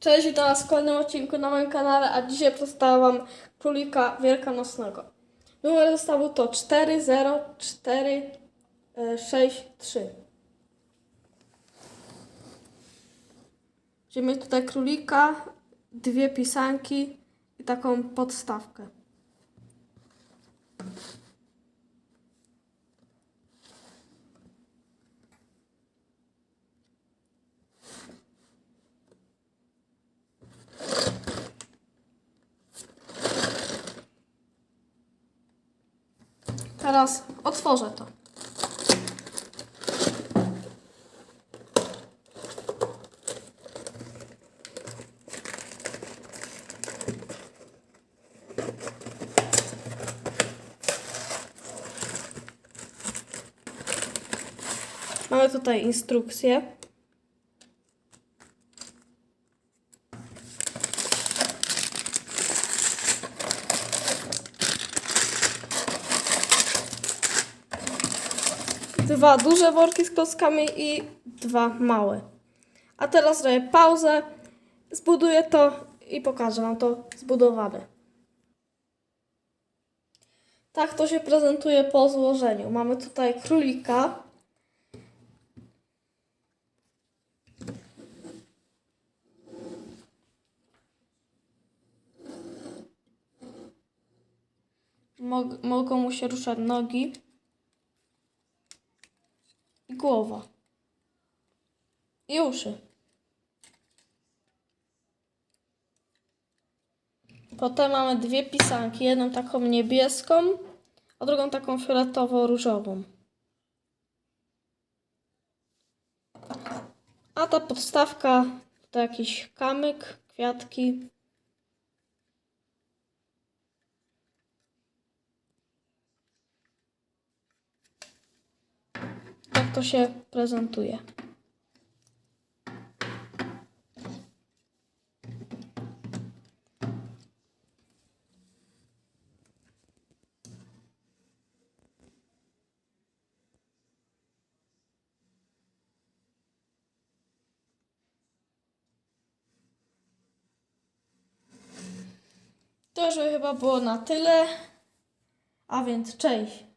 Cześć, witam Was w kolejnym odcinku na moim kanale, a dzisiaj przedstawiam królika wielkanocnego. Numer zestawu to 40463. Weźmiemy tutaj królika, dwie pisanki i taką podstawkę. Teraz otworzę to. Mamy tutaj instrukcję. Dwa duże worki z klockami i dwa małe. A teraz zrobię pauzę, zbuduję to i pokażę Wam to zbudowane. Tak to się prezentuje po złożeniu. Mamy tutaj królika. Mog- mogą mu się ruszać nogi i głowa. I uszy. Potem mamy dwie pisanki. Jedną taką niebieską, a drugą taką fioletowo-różową. A ta podstawka to jakiś kamyk, kwiatki. Tak to się prezentuje. To już chyba było na tyle. A więc cześć.